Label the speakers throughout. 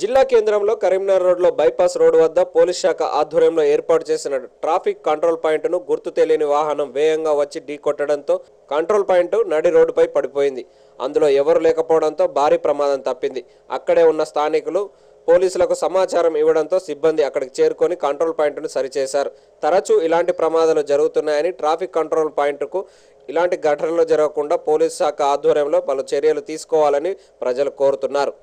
Speaker 1: జిల్లా కేంద్రంలో కరీంనగర్ రోడ్లో బైపాస్ రోడ్డు వద్ద పోలీస్ శాఖ ఆధ్వర్యంలో ఏర్పాటు చేసిన ట్రాఫిక్ కంట్రోల్ పాయింట్ను గుర్తు తెలియని వాహనం వేగంగా వచ్చి ఢీకొట్టడంతో కంట్రోల్ పాయింట్ నడి రోడ్డుపై పడిపోయింది. అందులో ఎవరు లేకపోవడంతో భారీ ప్రమాదం తప్పింది. అక్కడే ఉన్న స్థానికులు పోలీసులకు సమాచారం ఇవ్వడంతో సిబ్బంది అక్కడికి చేరుకొని కంట్రోల్ పాయింట్ను సరిచేశారు. తరచూ ఇలాంటి ప్రమాదాలు జరుగుతున్నాయని ట్రాఫిక్ కంట్రోల్ పాయింట్కు ఇలాంటి ఘటనలు జరగకుండా పోలీస్ శాఖ ఆధ్వర్యంలో పలు చర్యలు తీసుకోవాలని ప్రజలు కోరుతున్నారు.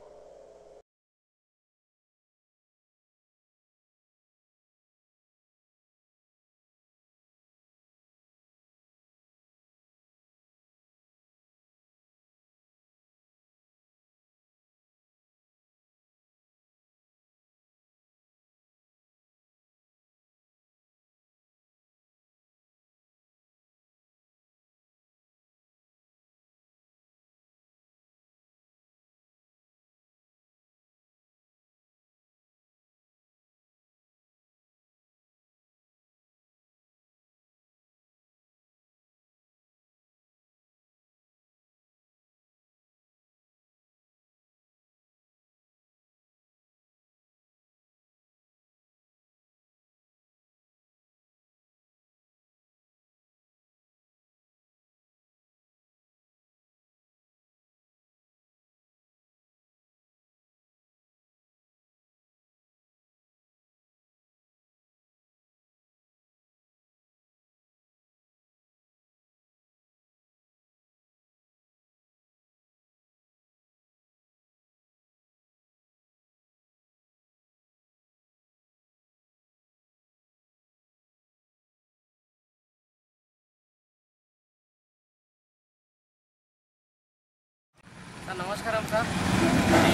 Speaker 2: నమస్కారం సార్.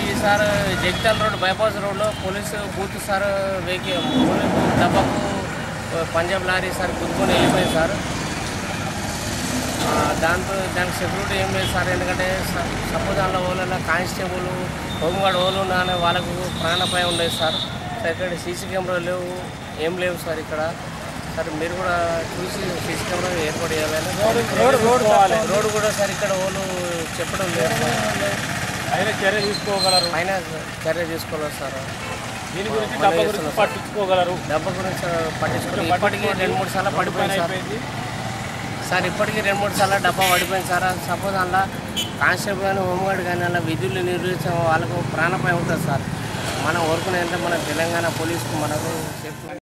Speaker 2: ఈ సార్ జగిత్యాల రోడ్ బైపాస్ రోడ్లో పోలీసు బూత్ సార్ వెహికల్ డబ్బాకు పంజాబ్ లారీ సార్ గుద్దుకొని వెళ్ళిపోయింది సార్. దాంతో దానికి సెక్యూరిటీ ఏం లేదు సార్ ఎందుకంటే సపోజ్ దానిలో వాళ్ళ కానిస్టేబుల్ హోంగార్డ్ వాళ్ళు అనే వాళ్ళకు ప్రాణపై ఉండేది సార్. సార్ ఇక్కడ సీసీ కెమెరా లేవు ఏం లేవు సార్ ఇక్కడ. సార్ మీరు కూడా చూసి సీసీ కెమెరా ఏర్పాటు చేయాలని రోడ్ కూడా సార్ ఇక్కడ వాళ్ళు చెప్పడం లేదు.
Speaker 3: అయినా చర్య తీసుకోగలరు.
Speaker 2: పైన చర్య తీసుకోలేదు సార్.
Speaker 3: దీని గురించి
Speaker 2: మనం
Speaker 3: డబ్బా గురించి. పట్టించుకోగలరు.
Speaker 2: పట్టించుకోలేదు. ఇప్పటికీ రెండు మూడు సార్లు పడిపోయింది సార్. సార్ ఇప్పటికీ రెండు మూడు సార్లు డబ్బా పడిపోయింది సార్. సపోజ్ అందులో కానిస్టేబుల్ కానీ హోంగార్డ్ కానీ అలా విధులు నిర్వహించే వాళ్ళకు ప్రాణపాయం ఉంటుంది సార్. మనం ఊరుకునేంటే మన తెలంగాణ పోలీసుకు మనకు సేఫ్టీ